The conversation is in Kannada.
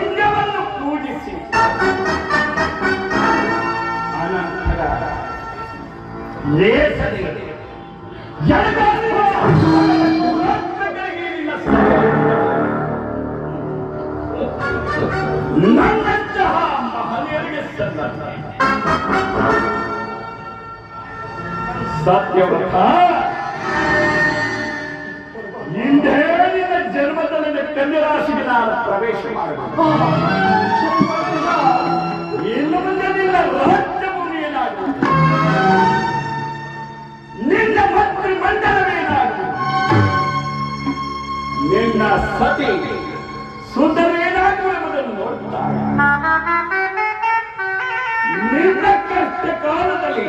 ಲಿಂಗವನ್ನು ಪೂಜಿಸಿ. ಆನಂತರ ಸಲ್ಲ ಸತ್ಯವ್ರತ ಹಿಂದೆ ಜನ್ಮ ಕನ್ಯರಾಶಿಗೆ ನಾನು ಪ್ರವೇಶ ಮಾಡಬೇಕು. ಇನ್ನು ಮುಂದೆ ನಿನ್ನ ರಾಜ್ಯ ಭೂಮಿಯೇನಾಗುವುದು ನಿನ್ನ ಮಂತ್ರಿ ಮಂಡಲವೇನಾಗುವುದು ನಿನ್ನ ಸತಿ ಸುಂದರೇನಾಗುವುದನ್ನು ನೋಡುತ್ತಾರೆ ನಿನ್ನ ಕಷ್ಟ ಕಾಲದಲ್ಲಿ